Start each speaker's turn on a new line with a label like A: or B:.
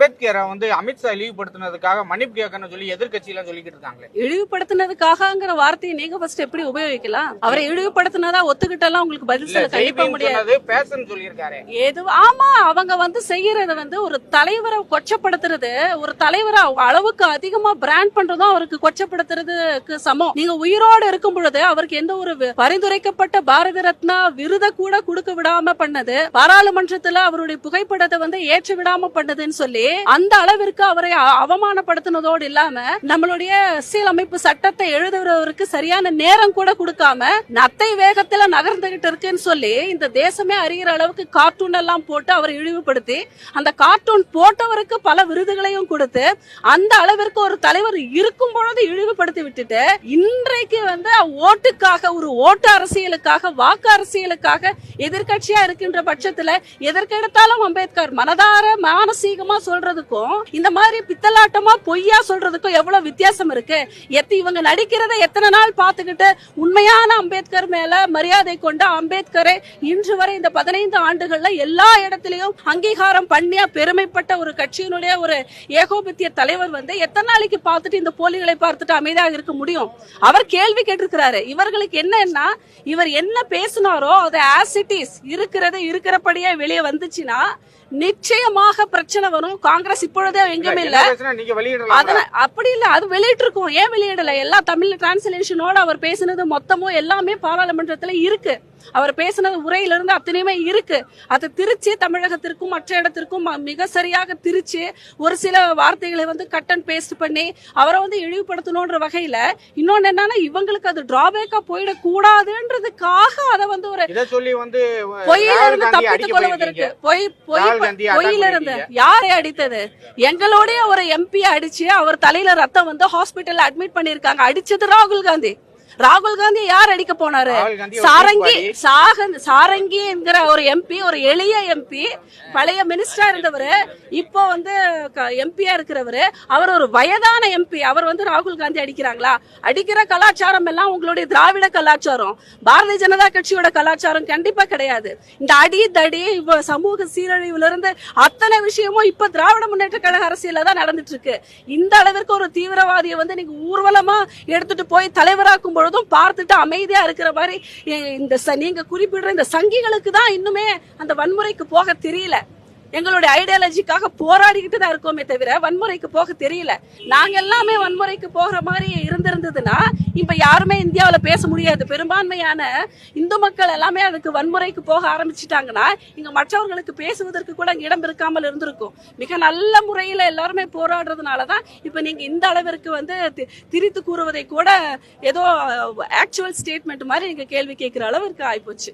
A: அம்பேத்கரை வந்து அமித்ஷா இழிவுபடுத்தினதுக்காக மன்னிப்பு கேட்கணும்னு சொல்லி எதிர்க்கட்சியெல்லாம் சொல்லிக்கிட்டு இருக்காங்களே.
B: இழிவுபடுத்தினதுக்காகங்கிற வார்த்தையை நீங்க ஃபர்ஸ்ட் எப்படி உபயோகிக்கலாம்? அவரை இழிவுபடுத்தினதா ஒத்துக்கிட்டெல்லாம் உங்களுக்கு பதில் சொல்ல கண்டிப்பா முடியாது.
A: பேசன்னு சொல்லியிருக்காரு.
B: ஏது ஆமா அவங்க வந்து செய்யறது வந்து ஒரு தலைவரை கொச்சப்படுத்துறது ஒரு தலைவரை அளவுக்கு அதிகமா பிராண்ட் பண்றதும் அவருக்கு கொச்சப்படுத்துறதுக்கு சமம். நீங்க உயிரோடு இருக்கும் பொழுது அவருக்கு எந்த ஒரு பரிந்துரைக்கப்பட்ட பாரத ரத்னா விருதை கூட கொடுக்க விடாம பண்ணது பாராளுமன்றத்துல அவருடைய புகைப்படத்தை வந்து ஏற்ற விடாம பண்ணதுன்னு சொல்லி அந்த அளவிற்கு அவரை அவமானப்படுத்தினதோடு இல்லாம நம்மளுடைய அரசியலமைப்பு சட்டத்தை எழுதுறவருக்கு சரியான நேரம் கூட கொடுக்காம நத்தை வேகத்துல நகர்ந்துகிட்டு இருக்குன்னு சொல்லி இந்த தேசமே அறிகிற அளவுக்கு கார்ட்டூன் எல்லாம் போட்டு அவரை இழிவுபடுத்தி அந்த கார்ட்டூன் போட்டவருக்கு பல விருதுகளையும் கொடுத்து அந்த அளவிற்கு ஒரு தலைவர் இருக்கும் பொழுது இழிவுபடுத்தி விட்டுட்டு இன்றைக்கு வந்து ஓட்டுக்காக ஒரு ஓட்டு அரசியலுக்காக வாக்கு அரசியலுக்காக எதிர்க்கட்சியா இருக்கின்ற பட்சத்துல எதற்கெடுத்தாலும் அம்பேத்கர் மனதார மானசீகமா சொல்றதுக்கும் இந்த மாதிரி பித்தலாட்டமா பொய்யா சொல்றதுக்கும் எவ்வளவு வித்தியாசம் இருக்கு? எத்த இவங்க நடிக்கிறத எத்தனை நாள் பார்த்துக்கிட்டு உண்மையான அம்பேத்கர் மேல மரியாதை கொண்ட அம்பேத்கரை இன்று வரை இந்த பதினைந்து ஆண்டுகள்ல எல்லா இடத்திலையும் அங்கீகாரம் பண்ணியா பெருமைப்பட்ட ஒரு கட்சியினுடைய ஒரு ஏகோபித்திய தலைவர் வந்து எத்தனை நாளைக்கு பார்த்துட்டு இந்த போலிகளை பார்த்துட்டு அமைதியாக இருக்க முடியும்? அவர் கேள்வி கேட்டிருக்கிறாரு. இவர்களுக்கு என்னன்னா இவர் என்ன பேசினாரோ அது ஆசிட்டிஸ் இட் இருக்கிறது இருக்கிறபடியே வெளியே வந்துச்சுன்னா நிச்சயமாக பிரச்சனை வரும். காங்கிரஸ் இப்பொழுதே எங்குமே இல்ல. அப்படி இல்ல அது வெளியிட்டிருக்கோம். ஏன் வெளியிடல? எல்லா தமிழ் டிரான்ஸ்லேஷனோட அவர் பேசினது மொத்தமும் எல்லாமே பாராளுமன்றத்துல இருக்கு. அவர் பேசினது உரையில இருந்து அத்தனையுமே இருக்கு. அதை திருச்சி தமிழகத்திற்கும் மற்ற இடத்திற்கும் மிக சரியாக திருச்சி. ஒரு சில வார்த்தைகளை வந்து கட் அண்ட் பேஸ்ட் பண்ணி அவரை வந்து இழிவுபடுத்தணுன்ற வகையில இன்னொன்னு என்னன்னா இவங்களுக்கு அது டிராபேக்கா போயிடக்கூடாதுன்றதுக்காக அதை வந்து ஒரு
A: சொல்லி வந்து
B: பொய்யில இருந்து தப்பித்துக் கொள்வதற்கு பொய் பொய் பொய்யில இருந்து. யாரை அடித்தது? எங்களுடைய ஒரு எம்பி அடிச்சு அவர் தலையில ரத்தம் வந்து ஹாஸ்பிட்டல்ல அட்மிட் பண்ணிருக்காங்க அடிச்சது ராகுல் காந்தி. ராகுல் காந்தி யார் அடிக்க போனாரு? சாரங்கி. சாகன் சாரங்கி என்கிற ஒரு எம்பி ஒரு எளிய எம்பி பழைய மினிஸ்டரா இருந்தவர் இப்போ வந்து எம்பியா இருக்கிறவரு அவர் ஒரு வயதான எம்பி அவர் வந்து ராகுல் காந்தி அடிக்கிறாங்களா? அடிக்கிற கலாச்சாரம் எல்லாம் உங்களுடைய திராவிட கலாச்சாரம். பாரதிய ஜனதா கட்சியோட கலாச்சாரம் கண்டிப்பா கிடையாது. இந்த அடி தடி சமூக சீரழிவுல இருந்து அத்தனை விஷயமும் இப்ப திராவிட முன்னேற்ற கழக அரசியல தான் நடந்துட்டு இருக்கு. இந்த அளவிற்கு ஒரு தீவிரவாதியை வந்து நீங்க ஊர்வலமா எடுத்துட்டு போய் தலைவராக்கும் பொழுதும் பார்த்துட்டு அமைதியா இருக்கிற மாதிரி இந்த நீங்கள் நீங்க குறிப்பிடுற இந்த சங்கிகளுக்கு தான் இன்னுமே அந்த வன்முறைக்கு போக தெரியல. எங்களுடைய ஐடியாலஜிக்காக போராடிக்கிட்டு தான் இருக்கோமே தவிர வன்முறைக்கு போக தெரியல. நாங்க எல்லாமே வன்முறைக்கு போகிற மாதிரி இருந்திருந்ததுன்னா இப்ப யாருமே இந்தியாவில் பேச முடியாது. பெரும்பான்மையான இந்து மக்கள் எல்லாமே அதுக்கு வன்முறைக்கு போக ஆரம்பிச்சிட்டாங்கன்னா இங்க மற்றவர்களுக்கு பேசுவதற்கு கூட அங்க இடம் இருக்காமல் இருந்திருக்கும். மிக நல்ல முறையில எல்லாருமே போராடுறதுனாலதான் இப்ப நீங்க இந்த அளவிற்கு வந்து தி- திரித்து கூறுவதை கூட ஏதோ ஆக்சுவல் ஸ்டேட்மெண்ட் மாதிரி நீங்க கேள்வி கேட்கிற அளவிற்கு ஆயிப்போச்சு.